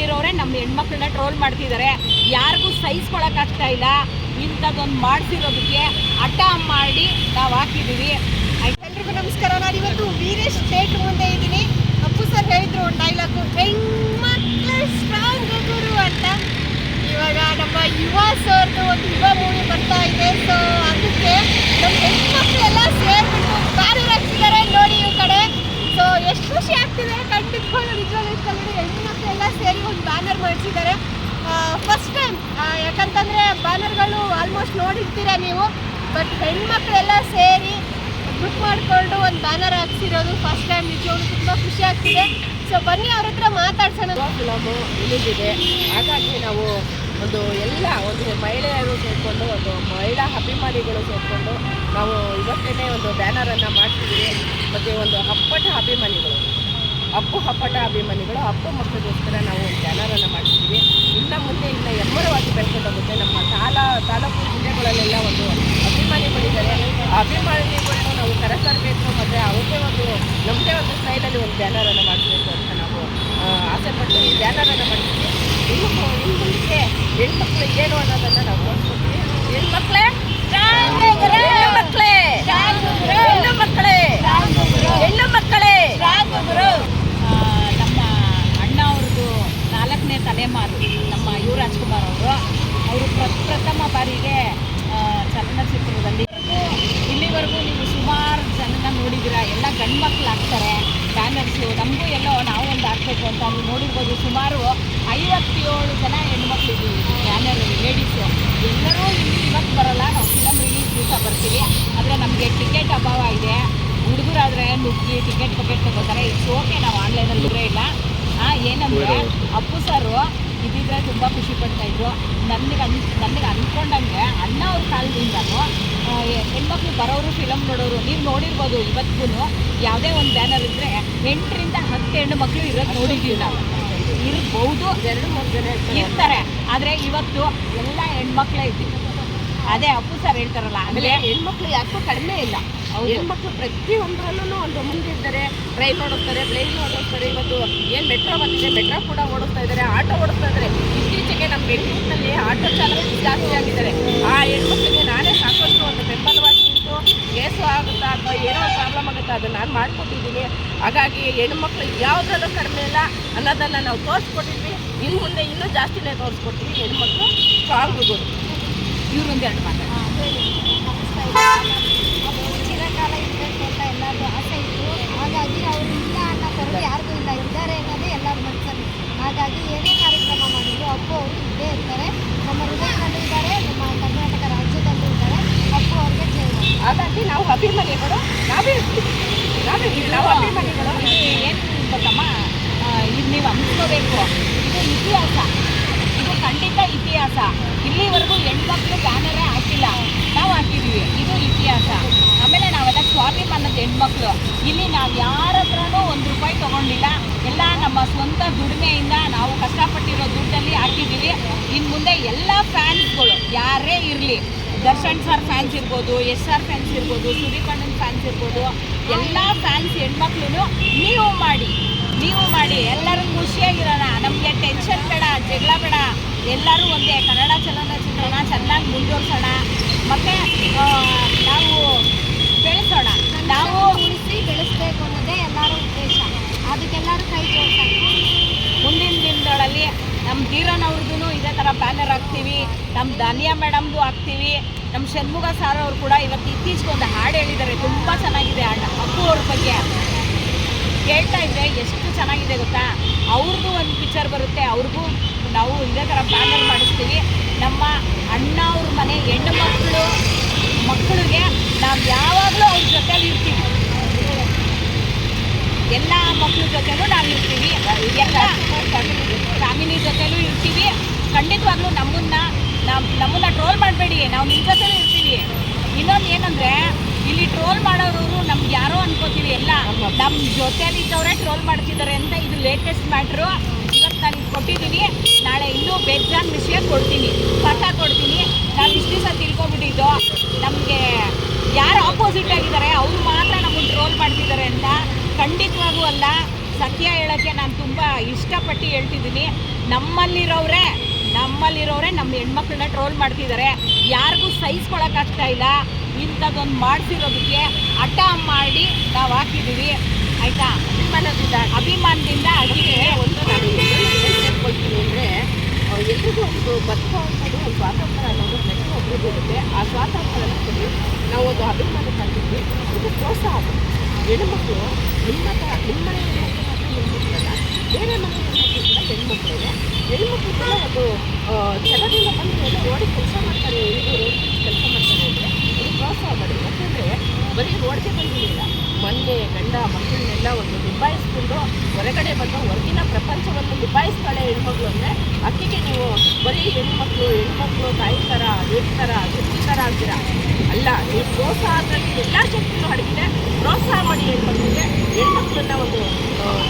ಟಾಪಲ್ಲಿರೋರೆ ನಮ್ಮ ಹೆಣ್ಮಕ್ಳನ್ನ ಟ್ರೋಲ್ ಮಾಡ್ತಿದ್ದಾರೆ ಯಾರಿಗೂ ಸಹಿಸ್ಕೊಳಕ್ಕಾಗ್ತಾ ಇಲ್ಲ. ಇಂಥದ್ದೊಂದು ಮಾಡಿಸಿರೋದಕ್ಕೆ ಹಠ ಮಾಡಿ ನಾವು ಹಾಕಿದ್ದೀವಿ ಎಲ್ರಿಗೂ ನಮಸ್ಕಾರ. ನಾನು ಇವತ್ತು ವೀರೇಶ್ ಸ್ಟೇಟ್ ಮುಂದೆ ಇದ್ದೀನಿ. ಅಪ್ಪು ಸರ್ ಹೇಳಿದ್ರು ಡೈಲಾಗು ಹೆಣ್ಮಕ್ಳು ಸ್ಟ್ರಾಂಗ್ ಗುರು ಅಂತ. ಇವಾಗ ನಮ್ಮ ಯುವ ಸರ್ದು ಒಂದು ಯುವ ಮೂವಿ ಬರ್ತಾ ಇದೆ. ಸೊ ಅದಕ್ಕೆ ನಮ್ಮ ಹೆಣ್ಮಕ್ಳೆಲ್ಲ ಸೇರ್ಬಿಟ್ಟು ಬ್ಯಾನರ್ ಹಾಕ್ತಿದ್ದಾರೆ ನೋಡಿ ಈ ಕಡೆ ಸೊ ಎಷ್ಟು ಖುಷಿ ಆಗ್ತಿದೆ ಕಂಡಿಟ್ಕೊಂಡು ನಿಜವಾಗ್ಲೂ ಇಷ್ಟ ನೋಡಿ ಎಲ್ಲ ಸೇರಿ ಒಂದು ಬ್ಯಾನರ್ ಮಾಡಿಸಿದ್ದಾರೆ. ಫಸ್ಟ್ ಟೈಮ್ ಯಾಕಂತಂದರೆ ಬ್ಯಾನರ್ಗಳು ಆಲ್ಮೋಸ್ಟ್ ನೋಡಿರ್ತೀರ ನೀವು ಬಟ್ ಹೆಣ್ಮಕ್ಳೆಲ್ಲ ಸೇರಿ ಗ್ರೂಪ್ ಮಾಡಿಕೊಂಡು ಒಂದು ಬ್ಯಾನರ್ ಹಾಕ್ಸಿರೋದು ಫಸ್ಟ್ ಟೈಮ್ ನಿಜವಾಗ್ಲೂ ತುಂಬ ಖುಷಿ ಆಗ್ತಿದೆ. ಸೊ ಬನ್ನಿ ಅವ್ರ ಹತ್ರ ಮಾತಾಡ್ಸೋಣ. ಫಿಲಮು ಹಾಗಾಗಿ ನಾವು ಒಂದು ಎಲ್ಲ, ಒಂದು ಮಹಿಳೆಯರು ಸೇರಿಕೊಂಡು, ಒಂದು ಮಹಿಳಾ ಅಭಿಮಾನಿಗಳು ಸೇರಿಕೊಂಡು ನಾವು ಇವತ್ತೇ ಒಂದು ಬ್ಯಾನರನ್ನು ಮಾಡ್ತಿದ್ದೀವಿ. ಮತ್ತು ಒಂದು ಹಪ್ಪಟ ಅಭಿಮಾನಿಗಳು. ಅಪ್ಪು ಹಪ್ಪಟ ಅಭಿಮಾನಿಗಳು, ಅಪ್ಪು ಮಕ್ಕಳಿಗೋಸ್ಕರ ನಾವು ಒಂದು ಬ್ಯಾನರನ್ನು ಮಾಡ್ತಿದ್ದೀವಿ. ಇನ್ನು ಮುಂದೆ, ಇನ್ನು ಎಮ್ಮರವಾಗಿ ಬೆಳ್ಕೊಂಡು ಹೋಗುತ್ತೆ ನಮ್ಮ ತಾಲ, ತಾಲೂಕು ಜಿಲ್ಲೆಗಳಲ್ಲೆಲ್ಲ ಒಂದು ಅಭಿಮಾನಿಗಳಿದ್ದಾರೆ. ಅಭಿಮಾನಿಗಳನ್ನು ನಾವು ಕರೆತರಬೇಕು. ಮತ್ತು ಅವ್ರಿಗೆ ಒಂದು ನಮ್ಮದೇ ಒಂದು ಸ್ಟೈಲಲ್ಲಿ ಒಂದು ಬ್ಯಾನರನ್ನು ಮಾಡಬೇಕು ಅಂತ ನಾವು ಆಸೆಪಟ್ಟು ಈ ಬ್ಯಾನರನ್ನು ಮಾಡ್ತೀವಿ. ಹೆಣ್ಮಕ್ಳು ಏನು ಅನ್ನೋದನ್ನು ನಾವು ತೋರಿಸ್ಕೊಡ್ತೀವಿ ಹೆಣ್ಮಕ್ಳೇ ಹೆಣ್ಣು ಮಕ್ಕಳೇ ಹೆಣ್ಣು ಮಕ್ಕಳೇ ಹೆಣ್ಣು ಮಕ್ಕಳೇ ಆ, ನಮ್ಮ ಅಣ್ಣ ಅವ್ರದ್ದು ನಾಲ್ಕನೇ ತಲೆಮಾರು ನಮ್ಮ ಯು ರಾಜ್ಕುಮಾರ್ ಅವರು ಅವರು ಪ್ರಪ್ರಥಮ ಬಾರಿಗೆ ಆ, ಚಲನಚಿತ್ರದಲ್ಲಿ ಇಲ್ಲಿವರೆಗೂ ನೀವು ಸುಮಾರು ಜನನ ನೋಡಿದ್ದೀರ ಎಲ್ಲ ಗಂಡು ಮಕ್ಳು ಹಾಕ್ತಾರೆ ಬ್ಯಾನರ್ಸು ನಮಗೂ ಎಲ್ಲೋ ನಾವು ಒಂದು ಹಾಕ್ಬೇಕು ಅಂತ ನೀವು ನೋಡಿರ್ಬೋದು ಸುಮಾರು ಐವತ್ತೇಳು ಜನ ಹೆಣ್ಮಕ್ಳು ಇದ್ದೀವಿ ಬ್ಯಾನರ್ ಲೇಡೀಸು ಎಲ್ಲರೂ ಇಲ್ಲಿ ಇವತ್ತು ಬರಲ್ಲ. ನಾವು ಫಿಲಮ್ ರಿಲೀಸ್ ದಿವಸ ಬರ್ತೀವಿ. ಆದರೆ ನಮಗೆ ಟಿಕೆಟ್ ಅಭಾವ ಇದೆ. ಹುಡುಗರಾದರೆ ನುಗ್ಗಿ ಟಿಕೆಟ್ ಪಕೆಟ್ ತಗೋತಾರೆ. ಇಟ್ಸ್ ಓಕೆ ನಾವು ಆನ್ಲೈನಲ್ಲಿ ಇರೇ ಇಲ್ಲ. ಏನಂದ್ರೆ ಅಪ್ಪು ಸರು ಇದ್ದಿದ್ರೆ ತುಂಬ ಖುಷಿ ಪಡ್ತಾಯಿದ್ರು ನನಗೆ ಅನ್ ನನಗೆ ಅಂದ್ಕೊಂಡಂಗೆ ಅಣ್ಣ ಅವ್ರ ಕಾಲದಿಂದಲೂ ಹೆಣ್ಮಕ್ಳು ಬರೋರು ಫಿಲಮ್ ನೋಡೋರು ನೀವು ನೋಡಿರ್ಬೋದು ಇವತ್ತಿಗೂ ಯಾವುದೇ ಒಂದು ಬ್ಯಾನರ್ ಇದ್ದರೆ ಎಂಟರಿಂದ ಹತ್ತು ಹೆಣ್ಣು ಮಕ್ಕಳು ಇರೋದು ನೋಡಿದ್ದೀವಿ ನಾವು. ಇರ್ಬೋದು. ಎರಡು ಮೂರು ಜನ ಇರ್ತಾರೆ. ಆದ್ರೆ ಇವತ್ತು ಎಲ್ಲ ಹೆಣ್ಮಕ್ಳೇ ಇದ್ದೀವಿ ಅದೇ ಅಪ್ಪು ಸರ್ ಹೇಳ್ತಾರಲ್ಲ ಆಮೇಲೆ ಹೆಣ್ಮಕ್ಳು ಯಾಕೋ ಕಡಿಮೆ ಇಲ್ಲ. ಹೆಣ್ಮಕ್ಳು ಪ್ರತಿಯೊಂದರಲ್ಲೂ ಒಂದು ಮುಂದಿದ್ದಾರೆ ಟ್ರೈನ್ ಓಡಿಸ್ತಾರೆ ಪ್ಲೇನ್ ಓಡಿಸ್ತಾರೆ ಇವತ್ತು ಏನು ಮೆಟ್ರೋ ಬಂದಿದೆ ಮೆಟ್ರೋ ಕೂಡ ಓಡಿಸ್ತಾ ಇದ್ದಾರೆ ಆಟೋ ಓಡಿಸ್ತಾ ಇದ್ದಾರೆ. ಇತ್ತೀಚೆಗೆ ನಮ್ಮ ಬೆಂಗಳೂರಿನಲ್ಲಿ ಆಟೋ ಚಾಲಕರು ಜಾಸ್ತಿ ಆಗಿದ್ದಾರೆ. ಆ ಹೆಣ್ಮಕ್ಳಿಗೆ ನಾನೇ ಸಾಕಷ್ಟು ಒಂದು ಬೆಂಬಲವಾಗಿ ನಿಂತು ಕೇಸು ಆಗುತ್ತಾ ಅಥವಾ ಏನೋ ಒಂದು ಆಗುತ್ತಾ ಅದನ್ನು ನಾನು ಮಾಡಿಕೊಟ್ಟಿದ್ದೀನಿ. ಹಾಗಾಗಿ ಹೆಣ್ಮಕ್ಳು ಯಾವುದ್ರಲ್ಲೂ ಕಡಿಮೆ ಇಲ್ಲ. ಅನ್ನೋದನ್ನು ನಾವು ತೋರಿಸ್ಕೊಟ್ಟಿದ್ವಿ. ಇನ್ನು ಮುಂದೆ ಇನ್ನೂ ಜಾಸ್ತಿನೇ ತೋರಿಸ್ಕೊಡ್ತೀವಿ ಹೆಣ್ಮಕ್ಳು. ಸ್ಟ್ರಾಂಗ್ ಹುಡುಗರು ಇವ್ರೊಂದು ಎರಡು ಮಾತಾಡ್ತಾರೆ ಅದು ಚಿರಕಾಲ ಇರಬೇಕು ಅಂತ ಎಲ್ಲರಿಗೂ ಆಸೆ ಇತ್ತು ಹಾಗಾಗಿ ಅವರು ಇಲ್ಲ ಅನ್ನೋ ಕೊರತೆ ಯಾರಿಗೂ ಇಲ್ಲ ಇದ್ದಾರೆ ಅನ್ನೋದೇ ಎಲ್ಲರ ಮನಸ್ಸಲ್ಲಿ ಹಾಗಾಗಿ ಏನೇ ಕಾರ್ಯಕ್ರಮ ಮಾಡಿದ್ರು ಅಪ್ಪು ಅವರು ಇದ್ದೇ ಇರ್ತಾರೆ ನಮ್ಮ ಹೃದಯದಲ್ಲೂ ಇದ್ದಾರೆ ನಮ್ಮ ಕರ್ನಾಟಕ ರಾಜ್ಯದಲ್ಲೂ ಇದ್ದಾರೆ ಅಪ್ಪು ಅವ್ರಿಗೆ ಜೈ ಮಾಡಿ. ಹಾಗಾಗಿ ನಾವು ಅಭಿಮಾನಿಗಳು ನಾವೇ ಇರ್ತೀವಿ ಅಭಿಮಾನಿಗಳು ಏನು ಗೊತ್ತಮ್ಮ ಇದು ನೀವು ಹಂಚ್ಕೋಬೇಕು ಇದು ಇತಿಹಾಸ ಇದು ಖಂಡಿತ ಇತಿಹಾಸ ಇಲ್ಲಿವರೆಗೂ ಹೆಣ್ಮಕ್ಳು ಬ್ಯಾನರೇ ಹಾಕಿಲ್ಲ ನಾವು ಹಾಕಿದ್ದೀವಿ ಇದು ಇತಿಹಾಸ ಆಮೇಲೆ ನಾವೆಲ್ಲ ಸ್ವಾಭಿಮಾನದ ಹೆಣ್ಮಕ್ಳು ಇಲ್ಲಿ ನಾವು ಯಾರ ಹತ್ರನೂ ಒಂದು ರೂಪಾಯಿ ತೊಗೊಂಡಿಲ್ಲ ಎಲ್ಲ ನಮ್ಮ ಸ್ವಂತ ದುಡಿಮೆಯಿಂದ ನಾವು ಕಷ್ಟಪಟ್ಟಿರೋ ದುಡ್ಡಲ್ಲಿ ಹಾಕಿದ್ದೀವಿ ಇನ್ನು ಮುಂದೆ ಎಲ್ಲ ಫ್ಯಾನ್ಸ್ಗಳು ಯಾರೇ ಇರಲಿ ದರ್ಶನ್ ಸರ್ ಫ್ಯಾನ್ಸ್ ಇರ್ಬೋದು ಎಸ್ ಆರ್ ಫ್ಯಾನ್ಸ್ ಇರ್ಬೋದು ಸುದೀಪ್ ಅಣ್ಣನ ಫ್ಯಾನ್ಸ್ ಇರ್ಬೋದು, ಎಲ್ಲ ಫ್ಯಾನ್ಸ್ ಹೆಣ್ಮಕ್ಳು ನೀವು ಮಾಡಿ ನೀವು ಮಾಡಿ, ಎಲ್ಲರೂ ಖುಷಿಯಾಗಿರೋಣ. ನಮಗೆ ಟೆನ್ಷನ್ ಬೇಡ, ಜಗಳ ಬೇಡ. ಎಲ್ಲರೂ ಒಂದೇ, ಕನ್ನಡ ಚಲನಚಿತ್ರನ ಚೆನ್ನಾಗಿ ಮುಂದುವರ್ಸೋಣ. ಮತ್ತು ನಾವು ಬೆಳೆಸೋಣ. ನಾವು ಉಳಿಸಿ ಬೆಳೆಸಬೇಕು ಅನ್ನೋದೇ ಎಲ್ಲರೂ ಉದ್ದೇಶ. ಅದಕ್ಕೆಲ್ಲರೂ ಕೈ ಜೋಡಿಸ್ತಾರೆ ಮುಂದಿನ ದಿನಗಳಲ್ಲಿ ನಮ್ಮ ಧೀರನವ್ರದ್ದು ಇದೇ ಥರ ಬ್ಯಾನರ್ ಹಾಕ್ತೀವಿ ನಮ್ಮ ಧನಿಯಾ ಮೇಡಮ್ದು ಹಾಕ್ತೀವಿ ನಮ್ಮ ಷಣ್ಮುಖ ಸಾರ್ ಅವರು ಕೂಡ ಇವತ್ತು ಇತ್ತೀಚೆಗೆ ಒಂದು ಹಾಡು ಹೇಳಿದ್ದಾರೆ, ತುಂಬ ಚೆನ್ನಾಗಿದೆ ಹಾಡು, ಅಪ್ಪು ಅವ್ರ ಬಗ್ಗೆ. ಕೇಳ್ತಾ ಇದ್ದೆ ಎಷ್ಟು ಚೆನ್ನಾಗಿದೆ ಗೊತ್ತಾ? ಅವ್ರದ್ದು ಒಂದು ಪಿಕ್ಚರ್ ಬರುತ್ತೆ, ಅವ್ರಿಗೂ ನಾವು ಇದೇ ಥರ ಬ್ಯಾನರ್ ಮಾಡಿಸ್ತೀವಿ. ನಮ್ಮ ಅಣ್ಣ ಅವ್ರ ಮನೆ ಹೆಣ್ಣು ಮಕ್ಕಳು ಮಕ್ಕಳಿಗೆ ನಾವು ಯಾವಾಗಲೂ ಅವ್ರ ಜೊತೆಲಿ ಇರ್ತೀವಿ. ಎಲ್ಲ ಮಕ್ಕಳ ಜೊತೆಲೂ ನಾವು ಇರ್ತೀವಿ ಎಲ್ಲ ಫ್ಯಾಮಿಲಿ ಜೊತೆಲೂ ಇರ್ತೀವಿ ಖಂಡಿತವಾಗ್ಲೂ ನಮ್ಮನ್ನ ನಮ್ಮ ನಮ್ಮನ್ನ ಟ್ರೋಲ್ ಮಾಡಬೇಡಿ ನಾವು ನಿಮ್ಮ ಜೊತೆಲೂ ಇರ್ತೀವಿ ಇನ್ನೊಂದು ಏನಂದ್ರೆ ಇಲ್ಲಿ ಟ್ರೋಲ್ ಮಾಡೋರು ನಮ್ಗೆ ಯಾರೋ ಅನ್ಕೋತೀವಿ, ಎಲ್ಲ ನಮ್ಮ ಜೊತೆಲಿ ಇದ್ದವರೇ ಟ್ರೋಲ್ ಮಾಡ್ತಿದ್ದಾರೆ ಅಂತ ಇದು ಲೇಟೆಸ್ಟ್ ಮ್ಯಾಟ್ರು ಇವತ್ತು ನಾನು ಕೊಟ್ಟಿದ್ದೀನಿ. ನಾಳೆ ಇನ್ನೂ ಬೇಜಾನ್ ವಿಷಯ ಕೊಡ್ತೀನಿ. ಪಾಠ ಕೊಡ್ತೀನಿ. ನಾವು ಇಷ್ಟು ದಿವಸ ತಿಳ್ಕೊಬಿಟ್ಟಿದ್ದು. ನಮಗೆ ಯಾರು ಆಪೋಸಿಟ್ ಆಗಿದ್ದಾರೆ, ಅವರು ಮಾತ್ರ ನಮ್ಮನ್ನು ಟ್ರೋಲ್ ಮಾಡ್ತಿದ್ದಾರೆ ಅಂತ ಖಂಡಿತವಾಗೂ ಅಲ್ಲ. ಸತ್ಯ ಹೇಳೋಕ್ಕೆ ನಾನು ತುಂಬ ಇಷ್ಟಪಟ್ಟು ಹೇಳ್ತಿದ್ದೀನಿ. ನಮ್ಮಲ್ಲಿರೋರೇ ನಮ್ಮಲ್ಲಿರೋರೇ ನಮ್ಮ ಹೆಣ್ಮಕ್ಳನ್ನ ಟ್ರೋಲ್ ಮಾಡ್ತಿದ್ದಾರೆ. ಯಾರಿಗೂ ಸಹಿಸ್ಕೊಳಕ್ಕಾಗ್ತಾ ಇಲ್ಲ. ಇಂಥದ್ದೊಂದು ಮಾಡಿಸಿರೋದಕ್ಕೆ ಹಠ ಮಾಡಿ ನಾವು ಹಾಕಿದ್ದೀವಿ ಆಯಿತಾ? ಅಭಿಮಾನದಿಂದ. ಅಭಿಮಾನದಿಂದ ಅದಕ್ಕೆ ಒಂದು ನಾನು ಹೇಳ್ಕೊಳ್ತೀನಿ ಅಂದರೆ ಎಲ್ರಿಗೂ ಒಂದು ಬದುಕುವಂಥದ್ದು ಒಂದು ಸ್ವಾತಂತ್ರ್ಯ ಅನ್ನೋದು ಪ್ರತಿಯೊಬ್ಬರಿಗೂ ಇರುತ್ತೆ. ಆ ಸ್ವಾತಂತ್ರ್ಯನ ಕೊಡಿ. ನಾವು ಒಂದು ಅಭಿಮಾನ ತಂದಿದ್ವಿ ಇದು ಪ್ರೋತ್ಸಾಹ. ಹೆಣ್ಮಕ್ಳು ನಿಮ್ಮ ಥರ ನಿಮ್ಮ ಮನೆಯಲ್ಲಿ ಹೆಣ್ಮಕ್ಳಲ್ಲ ಬೇರೆ ಮನೆಯಲ್ಲಿ ಹೆಣ್ಮಕ್ಳು ಕೂಡ ಹೆಣ್ಮಕ್ಳಿದೆ ಹೆಣ್ಮಕ್ಳು ಕೂಡ ಅದು ಜನರಿಂದ ಬಂದು ಓಡಿ ರೋಡಿ ಕೆಲಸ ಮಾಡ್ತಾರೆ. ಇದು ರೋಡ್ ಕೆಲಸ ಮಾಡ್ತಾರೆ ಅಂದರೆ ಅದು ಪ್ರೋತ್ಸಾಹ ಮಾಡಿ. ಯಾಕೆಂದರೆ ಬರೀ ರೋಡ್ಗೆ ಬಂದಿರಲಿಲ್ಲ ಮನೆ ಗಂಡ ಮಕ್ಕಳನ್ನೆಲ್ಲ ಒಂದು ನಿಭಾಯಿಸ್ಕೊಂಡು ಹೊರಗಡೆ ಬಂದು ಹೊರಗಿನ ಪ್ರಪಂಚವನ್ನು ನಿಭಾಯಿಸ್ತಾಳೆ ಹೆಣ್ಮಕ್ಳು ಅಂದರೆ ಅಕ್ಕಿಗೆ ನೀವು ಬರೀ ಹೆಣ್ಮಕ್ಳು ಹೆಣ್ಮಕ್ಳು ತಾಯಿ ಥರ ದೇವಿ ಥರ ಶಕ್ತಿ ಥರ ಅಂತೀರ? ಅಲ್ಲ, ನೀವು ಪ್ರೋತ್ಸಾಹದಲ್ಲಿ ಎಲ್ಲ ಶಕ್ತಿನೂ ಅಡಗಿದೆ. ಪ್ರೋತ್ಸಾಹ ಮಾಡಿ ಹೆಣ್ಮಕ್ಳಿಗೆ. ಹೆಣ್ಮಕ್ಳನ್ನ ಒಂದು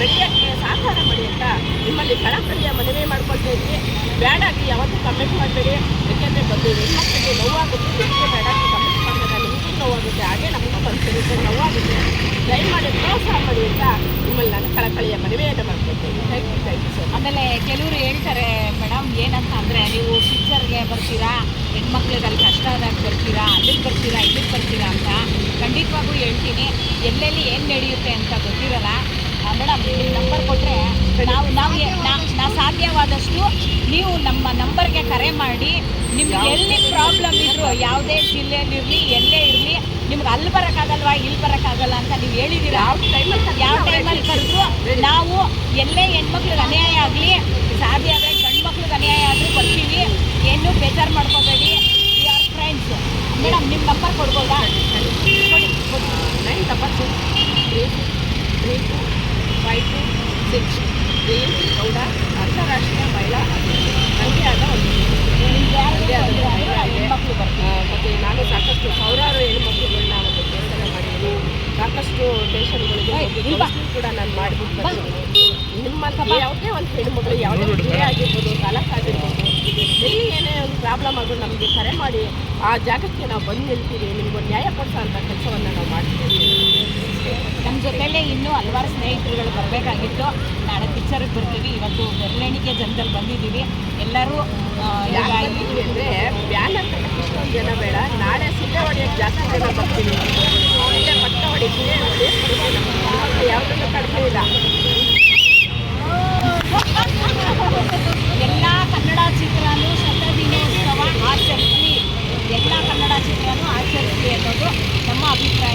ಬೆಳೆಯೋಕ್ಕೆ ಸಹಕಾರ ಮಾಡಿ ಅಂತ ನಿಮ್ಮಲ್ಲಿ ಕಳಕಳಿಯ ಮನವಿ ಮಾಡ್ಕೊಳ್ತಾ ಇದ್ದೀವಿ ಬ್ಯಾಡಾಗಿ ಯಾವತ್ತೂ ಕಮೆಂಟ್ ಮಾಡಬೇಡಿ. ಯಾಕೆಂದರೆ ಬಂದು ಹೆಣ್ಮಕ್ಳಿಗೆ ನೋವಾಗುತ್ತೆ ನಿಮಗೆ ಬೇಡಾಗಿ ಕಮೆಂಟ್ ಮಾಡಿದಾಗ ನಿಮಗೂ ನೋವಾಗುತ್ತೆ ಹಾಗೆ ಮನಸ್ಸಿರುತ್ತೆ ನೋವಾಗುತ್ತೆ ದಯಮಾಡಿ ಪ್ರೋತ್ಸಾಹ ಮಾಡಿ ಅಂತ ನಿಮ್ಮಲ್ಲಿ ನಾನು ಕಳಕಳಿಯ ಮನವಿಯನ್ನು ಮಾಡ್ಕೊಳ್ತೀನಿ thank you thank you sir ಆಮೇಲೆ ಕೆಲವರು ಹೇಳ್ತಾರೆ, ಮೇಡಮ್, ಏನಂತ ಅಂದರೆ ನೀವು ಪಿಕ್ಚರ್ಗೆ ಬರ್ತೀರಾ ಹೆಣ್ಮಕ್ಳಿಗೆ ಅಲ್ಲಿ ಕಷ್ಟ ಆದಾಗ ಬರ್ತೀರಾ, ಅಲ್ಲಿಗೆ ಬರ್ತೀರಾ, ಇಲ್ಲಿಗೆ ಬರ್ತೀರಾ ಅಂತ ಖಂಡಿತವಾಗೂ ಹೇಳ್ತೀನಿ. ಎಲ್ಲೆಲ್ಲಿ ಏನು ನಡೆಯುತ್ತೆ ಅಂತ ಗೊತ್ತಿರಲ್ಲ. ಮೇಡಮ್ ನಿಮ್ಮ ನಂಬರ್ ಕೊಟ್ಟರೆ ನಾವು ನಾವು ಸಾಧ್ಯವಾದಷ್ಟು ನೀವು ನಮ್ಮ ನಂಬರ್ಗೆ ಕರೆ ಮಾಡಿ ನಿಮ್ಗೆ ಎಲ್ಲಿ ಪ್ರಾಬ್ಲಮ್ ಇದ್ರು ಯಾವುದೇ ಜಿಲ್ಲೆಯಲ್ಲಿರಲಿ ಎಲ್ಲೇ ಇರಲಿ ನಿಮ್ಗೆ ಅಲ್ಲಿ ಬರೋಕ್ಕಾಗಲ್ವಾ ಇಲ್ಲಿ ಬರೋಕ್ಕಾಗಲ್ಲ ಅಂತ ನೀವು ಹೇಳಿದ್ದೀರ ಯಾವ ಟೈಮಲ್ಲಿ ಯಾವ ಟೈಮಲ್ಲಿ ಕರೆದ್ರು ನಾವು ಎಲ್ಲೇ ಹೆಣ್ಮಕ್ಳಿಗೆ ಅನ್ಯಾಯ ಆಗಲಿ ಸಾಧ್ಯ ಆದರೆ ಗಂಡು ಮಕ್ಳಿಗೆ ಅನ್ಯಾಯ ಆದರೂ ಬರ್ತೀವಿ ಏನು ಬೇಜಾರು ಮಾಡ್ಕೋಬೇಡಿ. ವಿ ಆರ್ ಫ್ರೆಂಡ್ಸ್ ಮೇಡಮ್ ನಿಮ್ಮ ನಂಬರ್ ಕೊಡ್ಬೋದಾ? ಕೊಡಿ ಕೊಡಿ. Nine double six three three two five two six Jayanti Gowda ಅಂತಾರಾಷ್ಟ್ರೀಯ ಮಹಿಳಾ. ನನಗೆ ಆದ ಒಂದು ಹೆಣ್ಮಕ್ಳು ಬರ್ತೀವಿ ಮತ್ತು ನಾನು ಸಾಕಷ್ಟು ಸಾವಿರಾರು ಹೆಣ್ಮಕ್ಳುಗಳನ್ನ ಒಂದು ಕೆಲಸ ಮಾಡಿದ್ದೀನಿ ಸಾಕಷ್ಟು counseling ಕೂಡ ನಾನು ಮಾಡಿಬಿಟ್ಟು ನಿಮ್ಮಂಥ ಯಾವುದೇ ಒಂದು ಹೆಣ್ಮಗಳು ಯಾವುದೇ ಜಿಲ್ಲೆ ಆಗಿರ್ಬೋದು ತಾಲೂಕು ಆಗಿರ್ಬೋದು ಎಲ್ಲಿ ಏನೇ ಒಂದು ಪ್ರಾಬ್ಲಮ್ ಆದರೂ ನಮಗೆ ಕರೆ ಮಾಡಿ ಆ ಜಾಗಕ್ಕೆ ನಾವು ಬಂದು ನಿಲ್ತೀವಿ ನಿಮಗೊಂದು ನ್ಯಾಯ ಕೊಡಿಸೋ ಅಂಥ ಕೆಲಸವನ್ನು ನಾವು ಮಾಡ್ತೀವಿ ನಮ್ಮ ಜೊತೆಯಲ್ಲೇ ಇನ್ನೂ ಹಲವಾರು ಸ್ನೇಹಿತರುಗಳು ಬರಬೇಕಾಗಿತ್ತು. ನಾಳೆ ಪಿಕ್ಚರ್ಗೆ ಬರ್ತೀವಿ. ಇವತ್ತು ಬೆರಳೆಣಿಕೆ ಜನದಲ್ಲಿ ಬಂದಿದ್ದೀವಿ. ಎಲ್ಲರೂ ಅಂದರೆ ಬ್ಯಾನರ್ ಇಷ್ಟೊಂದು ಜನ ಬೇಡ. ನಾಳೆ ಸಿದ್ಧ ಹೊಡೆಯೋಕ್ಕೆ ಜಾಸ್ತಿ ಜನ ಬರ್ತೀನಿ ಇಲ್ಲೇ ಪಕ್ಕ ಹೊಡಿತೀನಿ ಯಾವುದನ್ನು ಕಡಿಮೆ ಇಲ್ಲ. ಎಲ್ಲ ಕನ್ನಡ ಚಿತ್ರನೂ ಶತದಿನೋತ್ಸವ ಆಚರಿಸಿ. ಎಲ್ಲ ಕನ್ನಡ ಚಿತ್ರನೂ ಆಚರಿಸಿ ಅನ್ನೋದು ನಮ್ಮ ಅಭಿಪ್ರಾಯ.